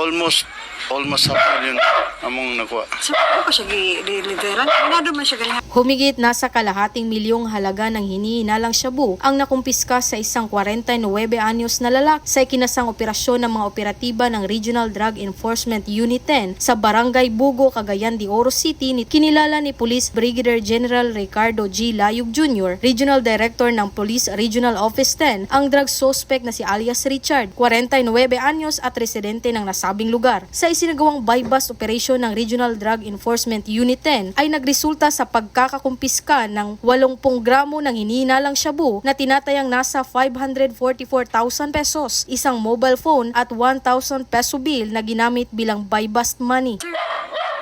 almost almost half million among nakuha. So, ano pa siya gi-deliveran? Naman siya ganyan. Humigit nasa kalahating milyong halaga ng hinihinalang shabu ang nakumpiska sa isang 49 anyos na lalaki sa ikinasang operasyon ng mga operatiba ng Regional Drug Enforcement Unit 10 sa Barangay Bugo, Cagayan de Oro City ni kinilala ni Police Brigadier General Ricardo G. Layug Jr., Regional Director ng Police Regional Office 10, ang drug suspect na si alias Richard, 49 anyos at residente ng nasabing lugar. Sa isinagawang buy-bust operation ng Regional Drug Enforcement Unit 10 ay nagresulta sa pagkakakumpiska ng 80 gramo ng hinihinalang shabu na tinatayang nasa 544,000 pesos, isang mobile phone at 1,000 peso bill na ginamit bilang buy-bust money. Sir,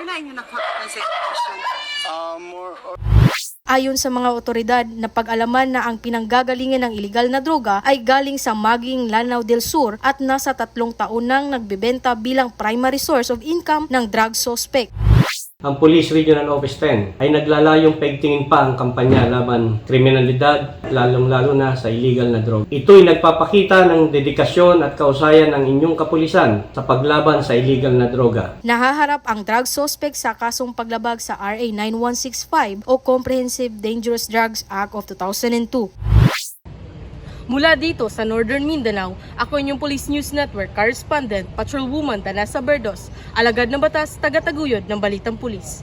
kinain ng sitwasyon. Uh, more or Ayon sa mga otoridad, napag-alaman na ang pinanggagalingan ng ilegal na droga ay galing sa Maging Lanao del Sur at nasa tatlong taon nang nagbebenta bilang primary source of income ng drug suspect. Ang Police Regional Office 10 ay naglalayong pagtingin pa ang kampanya laban kriminalidad, lalong-lalo na sa illegal na droga. Ito'y nagpapakita ng dedikasyon at kausayan ng inyong kapulisan sa paglaban sa illegal na droga. Nahaharap ang drug suspect sa kasong paglabag sa RA 9165 o Comprehensive Dangerous Drugs Act of 2002. Mula dito sa Northern Mindanao, ako inyong Police News Network correspondent, patrolwoman Tanasa Berdos, alagad ng batas, taga-taguyod ng Balitang Pulis.